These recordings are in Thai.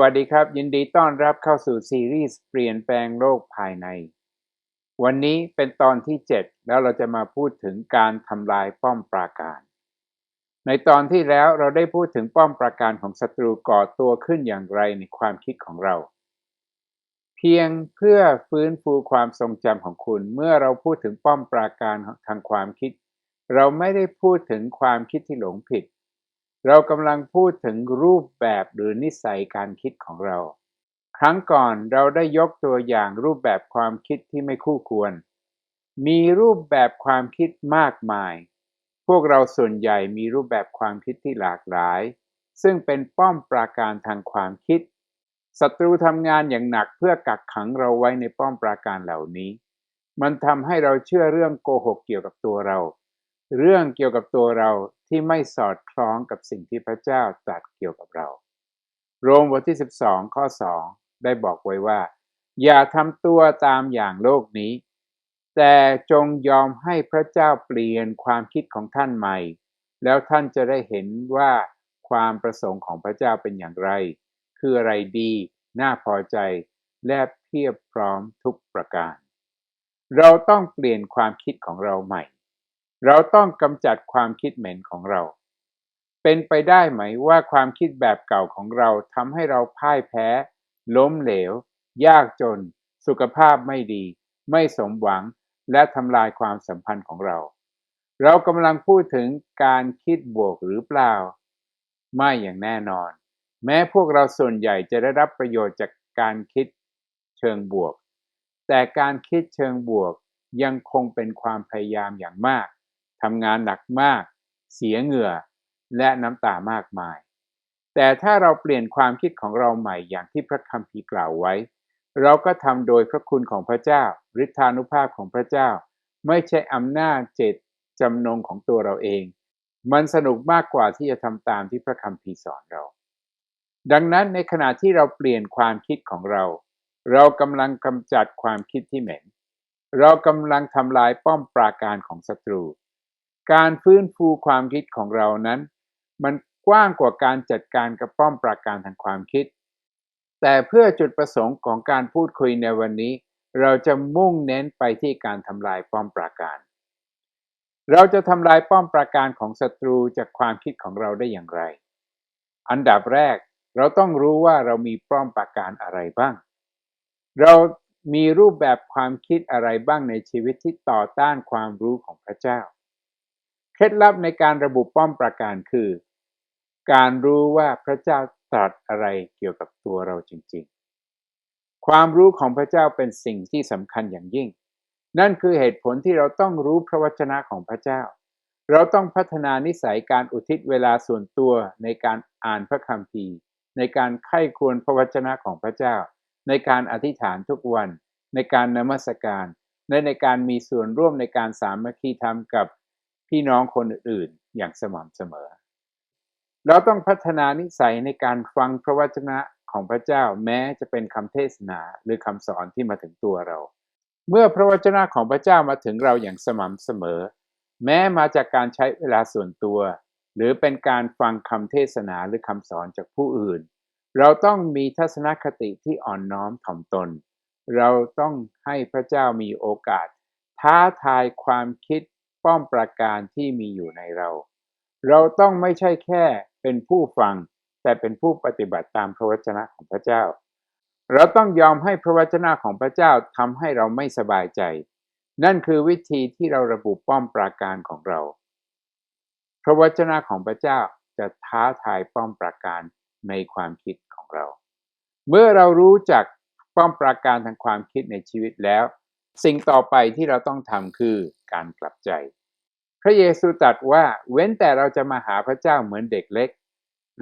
วัสดีครับ ยินดีต้อนรับเข้าสู่ซีรีส์เปลี่ยนแปลงโลกภายใน วันนี้เป็นตอนที่ 7 แล้วเราจะมาพูดถึงการทำลายป้อมปราการ ในตอนที่แล้วเราได้พูดถึงป้อมปราการของศัตรูก่อตัวขึ้นอย่างไรในความคิดของเรา เพียงเพื่อฟื้นฟูความทรงจำของคุณ เมื่อเราพูดถึงป้อมปราการทางความคิด เราไม่ได้พูดถึงความคิดที่หลงผิด เรากำลังพูดถึงรูปแบบหรือนิสัยการคิดของเรา ครั้งก่อนเราได้ยกตัวอย่างรูปแบบความคิดที่ไม่คู่ควร มีรูปแบบความคิดมากมาย พวกเราส่วนใหญ่มีรูปแบบความคิดที่หลากหลาย ซึ่งเป็นป้อมปราการทางความคิด ศัตรูทำงานอย่างหนักเพื่อกักขังเราไว้ในป้อมปราการเหล่านี้ มันทำให้เราเชื่อเรื่องโกหกเกี่ยวกับตัวเรา เรื่องเกี่ยวกับตัวเรา ที่ไม่สอดคล้องกับสิ่งที่พระเจ้าตรัสเกี่ยวกับเรา โรมบทที่ 12 ข้อ 2 ได้บอกไว้ว่า อย่าทำตัวตามอย่างโลกนี้ แต่จงยอมให้พระเจ้าเปลี่ยนความคิดของท่านใหม่ แล้วท่านจะได้เห็นว่าความประสงค์ของพระเจ้าเป็นอย่างไร คืออะไรดี น่าพอใจ และเพียบพร้อมทุกประการ เราต้องเปลี่ยนความคิดของเราใหม่ เราต้องกำจัดความคิดเหม็นของเรา เป็นไปได้ไหมว่าความคิดแบบเก่าของเราทำให้เราพ่ายแพ้ ล้มเหลว ยากจน สุขภาพไม่ดี ไม่สมหวัง และทำลายความสัมพันธ์ของเรา เรากำลังพูดถึงการคิดบวกหรือเปล่า ไม่อย่างแน่นอน แม้พวกเราส่วนใหญ่จะได้รับประโยชน์จากการคิดเชิงบวก แต่การคิดเชิงบวกยังคงเป็นความพยายามอย่างมาก ทำงานหนักมาก เสียเหงื่อ และน้ำตามากมาย แต่ถ้าเราเปลี่ยนความคิดของเราใหม่อย่างที่พระคัมภีร์กล่าวไว้ เราก็ทำโดยพระคุณของพระเจ้าฤทธานุภาพของพระเจ้า ไม่ใช่อำนาจเจตจำนงของตัวเราเอง มันสนุกมากกว่าที่จะทำตามที่พระคัมภีร์สอนเรา ดังนั้นในขณะที่เราเปลี่ยนความคิดของเรา เรากำลังกำจัดความคิดที่เหม็นเรากำลังทำลายป้อมปราการของศัตรู การฟื้นฟูความคิดของเรานั้น มันกว้างกว่าการจัดการกับป้อมปราการทางความคิด แต่เพื่อจุดประสงค์ของการพูดคุยในวันนี้ เราจะมุ่งเน้นไปที่การทำลายป้อมปราการ เราจะทำลายป้อมปราการของศัตรูจากความคิดของเราได้อย่างไร อันดับแรกเราต้องรู้ว่าเรามีป้อมปราการอะไรบ้าง เรามีรูปแบบความคิดอะไรบ้างในชีวิตที่ต่อต้านความรู้ของพระเจ้า เคล็ดลับในการระบุป้อมปราการคือ การรู้ว่าพระเจ้าตรัสอะไรเกี่ยวกับตัวเราจริง ๆ ความรู้ของพระเจ้าเป็นสิ่งที่สำคัญอย่างยิ่ง นั่นคือเหตุผลที่เราต้องรู้พระวจนะของพระเจ้า เราต้องพัฒนานิสัยการอุทิศเวลาส่วนตัวในการอ่านพระคัมภีร์ ในการไข้ควรพระวจนะของพระเจ้า ในการอธิษฐานทุกวัน ในการนมัสการ และในการมีส่วนร่วมในการสามัคคีธรรมกับ พี่น้องคนอื่นอย่างสม่ำเสมอ เราต้องพัฒนานิสัยในการฟังพระวจนะของพระเจ้าแม้จะเป็นคำเทศนาหรือคำสอนที่มาถึงตัวเรา เมื่อพระวจนะของพระเจ้ามาถึงเราอย่างสม่ำเสมอ แม้มาจากการใช้เวลาส่วนตัว หรือเป็นการฟังคำเทศนาหรือคำสอนจากผู้อื่น เราต้องมีทัศนคติที่อ่อนน้อมถ่อมตน เราต้องให้พระเจ้ามีโอกาส ท้าทายความคิด ป้อมปราการที่มีอยู่ในเรา เราต้องไม่ใช่แค่เป็นผู้ฟัง แต่เป็นผู้ปฏิบัติตามพระวจนะของพระเจ้า เราต้องยอมให้พระวจนะของพระเจ้าทำให้เราไม่สบายใจ นั่นคือวิธีที่เราระบุป้อมปราการของเรา พระวจนะของพระเจ้าจะท้าทายป้อมปราการในความคิดของเรา เมื่อเรารู้จักป้อมปราการทางความคิดในชีวิตแล้ว สิ่งต่อไปที่เราต้องทำคือการกลับใจ พระเยซูตรัสว่าเว้นแต่เราจะมาหาพระเจ้าเหมือนเด็กเล็ก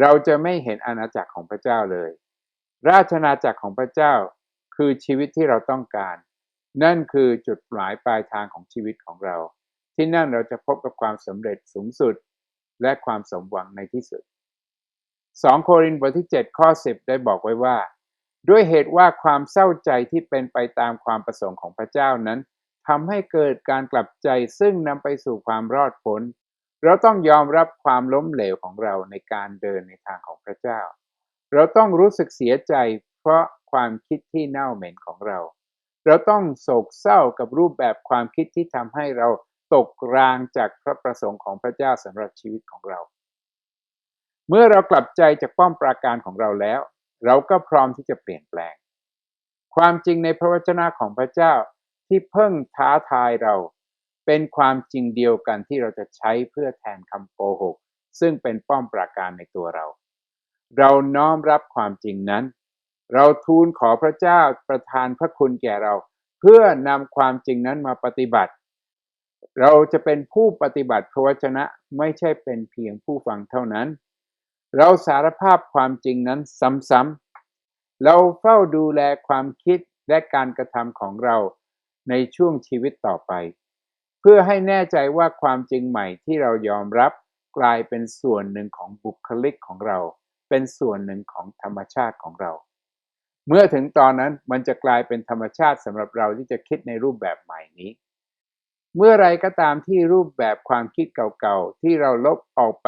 เราจะไม่เห็นอาณาจักรของพระเจ้าเลย ราชนาจักรของพระเจ้าคือชีวิตที่เราต้องการ นั่นคือจุดหมายปลายทางของชีวิตของเรา ที่นั่นเราจะพบกับความสำเร็จสูงสุด และความสมหวังในที่สุด 2 โครินธ์บทที่ 7 ข้อ 10 ได้บอกไว้ว่า ด้วยเหตุว่าความเศร้าใจที่เป็นไปตามความประสงค์ของพระเจ้านั้น ทำให้เกิดการกลับใจซึ่งนำไปสู่ความรอดพ้น เราต้องยอมรับความล้มเหลวของเราในการเดินในทางของพระเจ้า เราต้องรู้สึกเสียใจเพราะความคิดที่เน่าเหม็นของเรา เราต้องโศกเศร้ากับรูปแบบความคิดที่ทำให้เราตกรางจากพระประสงค์ของพระเจ้าสำหรับชีวิตของเรา เมื่อเรากลับใจจากป้อมปราการของเราแล้ว เราก็พร้อมที่จะเปลี่ยนแปลง ความจริงในพระวจนะของพระเจ้า ที่เพิ่งท้าทายเรา เป็นความจริงเดียวกันที่เราจะใช้เพื่อแทนคำโกหก ซึ่งเป็นป้อมปราการในตัวเรา เราน้อมรับความจริงนั้น เราทูลขอพระเจ้าประทานพระคุณแก่เรา เพื่อนำความจริงนั้นมาปฏิบัติ เราจะเป็นผู้ปฏิบัติพระวจนะไม่ใช่เป็นเพียงผู้ฟังเท่านั้น เราสารภาพความจริงนั้นซ้ำๆเราเฝ้าดูแลความคิดและการกระทำของเรา ในช่วงชีวิตต่อไป เพื่อให้แน่ใจว่าความจริงใหม่ที่เรายอมรับกลายเป็นส่วนหนึ่งของบุคลิกของเรา เป็นส่วนหนึ่งของธรรมชาติของเรา เมื่อถึงตอนนั้นมันจะกลายเป็นธรรมชาติสำหรับเราที่จะคิดในรูปแบบใหม่นี้ เมื่อไรก็ตามที่รูปแบบความคิดเก่าๆที่เราลบออกไป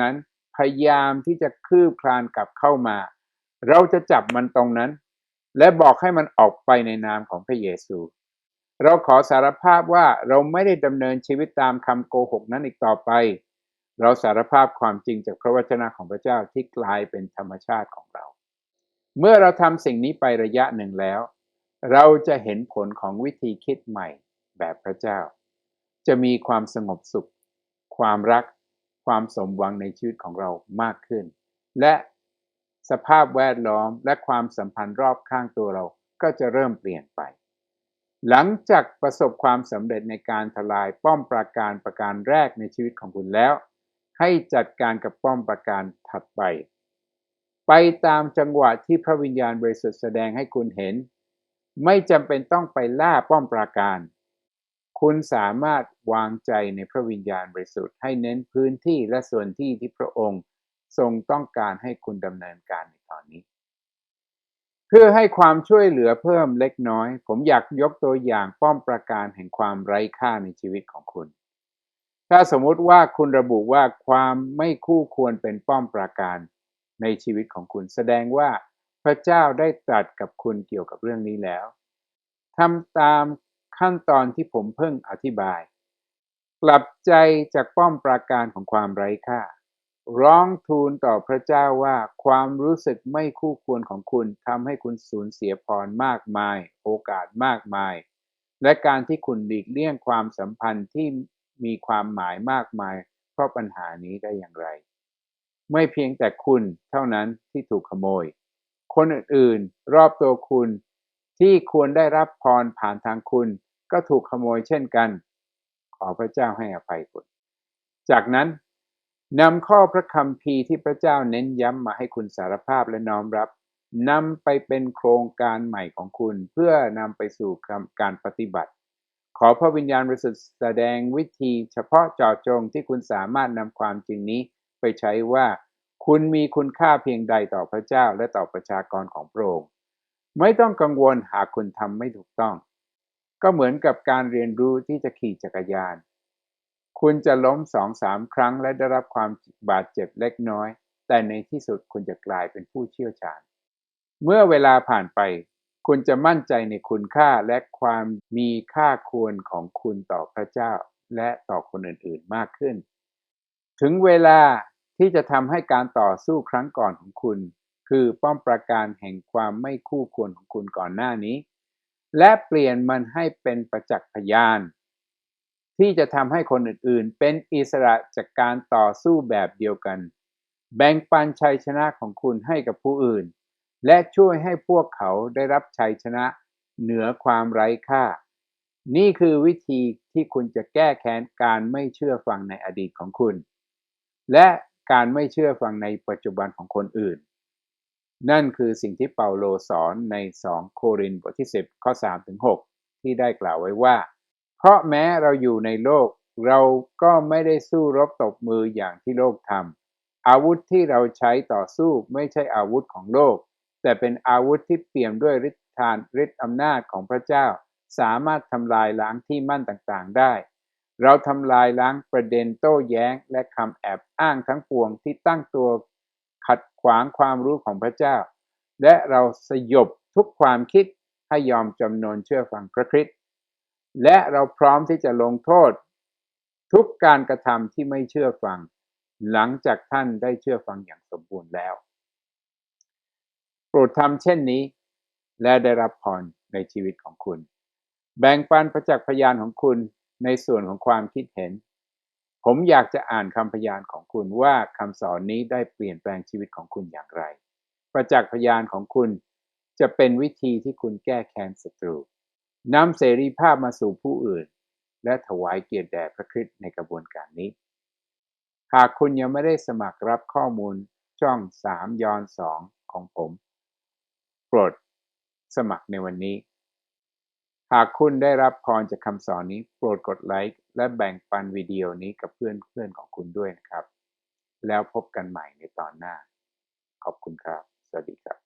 นั้นพยายามที่จะคืบคลานกลับเข้ามา เราจะจับมันตรงนั้น และบอกให้มันออกไปในนามของพระเยซู เราขอสารภาพว่าเราไม่ได้ดำเนินชีวิตตามคำโกหกนั้นอีกต่อไป เราสารภาพความจริงจากพระวจนะของพระเจ้าที่กลายเป็นธรรมชาติของเรา เมื่อเราทำสิ่งนี้ไประยะหนึ่งแล้ว เราจะเห็นผลของวิธีคิดใหม่แบบพระเจ้า จะมีความสงบสุข ความรัก ความสมหวังในชีวิตของเรามากขึ้น และสภาพแวดล้อมและความสัมพันธ์รอบข้างตัวเราก็จะเริ่มเปลี่ยนไป หลังจากประสบความสำเร็จในการทลายป้อมปราการประการแรกในชีวิตของคุณแล้ว ให้จัดการกับป้อมปราการถัดไป ไปตามจังหวะที่พระวิญญาณบริสุทธิ์แสดงให้คุณเห็น ไม่จำเป็นต้องไปล่าป้อมปราการ คุณสามารถวางใจในพระวิญญาณบริสุทธิ์ให้เน้นพื้นที่และส่วนที่ที่พระองค์ ทรงต้องการให้คุณดำเนินการในตอนนี้ พื่อให้ความช่วยเหลือเพิ่มเล็กน้อย ผมอยากยกตัวอย่างป้อมประการแห่งความไร้ค่าในชีวิตของคุณ ถ้าสมมุติว่าคุณระบุว่าความไม่คู่ควรเป็นป้อมประการในชีวิตของคุณ แสดงว่าพระเจ้าได้ตรัสกับคุณเกี่ยวกับเรื่องนี้แล้วทำตามขั้นตอนที่ผมเพิ่งอธิบาย กลับใจจากป้อมปราการของความไร้ค่า ร้องทูลต่อพระเจ้าว่า ความรู้สึกไม่คู่ควรของคุณทำให้คุณสูญเสียพรมากมาย โอกาสมากมาย และการที่คุณหลีกเลี่ยงความสัมพันธ์ที่มีความหมายมากมาย เพราะปัญหานี้ได้อย่างไร ไม่เพียงแต่คุณเท่านั้นที่ถูกขโมย คนอื่นๆ รอบตัวคุณที่ควรได้รับพรผ่านทางคุณ ก็ถูกขโมยเช่นกัน ขอพระเจ้าให้อภัยคุณ จากนั้น นำข้อพระคัมภีที่พระเจ้าเน้นย้ำมาให้คุณสารภาพและน้อมรับนำไปเป็นโครงการใหม่ของคุณ เพื่อนำไปสู่การปฏิบัติ ขอพระวิญญาณบริสุทธิ์แสดงวิธีเฉพาะเจาะจงที่คุณสามารถนำความจริงนี้ไปใช้ว่า คุณมีคุณค่าเพียงใดต่อพระเจ้าและต่อประชากรของพระองค์ไม่ต้องกังวลหากคุณทำไม่ถูกต้อง ก็เหมือนกับการเรียนรู้ที่จะขี่จักรยาน คุณจะล้มสองสามครั้งและได้รับความบาดเจ็บเล็กน้อย แต่ในที่สุดคุณจะกลายเป็นผู้เชี่ยวชาญ เมื่อเวลาผ่านไป คุณจะมั่นใจในคุณค่าและความมีค่าควรของคุณต่อพระเจ้า และต่อคนอื่นๆมากขึ้น ถึงเวลาที่จะทำให้การต่อสู้ครั้งก่อนของคุณ คือป้อมปราการแห่งความไม่คู่ควรของคุณก่อนหน้านี้ และเปลี่ยนมันให้เป็นประจักษ์พยาน ที่จะทำให้คนอื่นๆ เป็นอิสระจากการต่อสู้แบบเดียวกัน แบ่งปันชัยชนะของคุณให้กับผู้อื่น และช่วยให้พวกเขาได้รับชัยชนะเหนือความไร้ค่า นี่คือวิธีที่คุณจะแก้แค้นการไม่เชื่อฟังในอดีตของคุณ และการไม่เชื่อฟังในปัจจุบันของคนอื่น นั่นคือสิ่งที่เปาโลสอนใน 2 โครินธ์บทที่ 10 ข้อ 3 ถึง 6 ที่ได้กล่าวไว้ว่า เพราะแม้เราอยู่ในโลก เราก็ไม่ได้สู้รบตบมืออย่างที่โลกทำอาวุธที่เราใช้ต่อสู้ไม่ใช่อาวุธของโลก แต่เป็นอาวุธที่เปี่ยมด้วยฤทธานฤทธิอำนาจของพระเจ้า สามารถทำลายล้างที่มั่นต่างๆได้ เราทำลายล้างประเด็นโต้แย้งและคำแอบอ้างทั้งปวงที่ตั้งตัวขัดขวางความรู้ของพระเจ้า และเราสยบทุกความคิดให้ยอมจำนนเชื่อฟังพระคริสต์ และเราพร้อมที่จะลงโทษ ทุกการกระทำที่ไม่เชื่อฟัง หลังจากท่านได้เชื่อฟังอย่างสมบูรณ์แล้ว โปรดทำเช่นนี้ และได้รับพรในชีวิตของคุณ แบ่งปันประจักษ์พยานของคุณในส่วนของความคิดเห็น ผมอยากจะอ่านคำพยานของคุณว่าคำสอนนี้ได้เปลี่ยนแปลงชีวิตของคุณอย่างไร ประจักษ์พยานของคุณจะเป็นวิธีที่คุณแก้แค้นศัตรู นำเสรีภาพมาสู่ผู้อื่น และถวายเกียรติแด่พระคริสต์ในกระบวนการนี้ หากคุณยังไม่ได้สมัครรับข้อมูลช่อง 3 ยอน 2 ของผม โปรดสมัครในวันนี้ หากคุณได้รับพรจากคำสอนนี้ โปรดกดไลค์และแบ่งปันวิดีโอนี้กับเพื่อนเพื่อนของคุณด้วยนะครับ แล้วพบกันใหม่ในตอนหน้า ขอบคุณครับ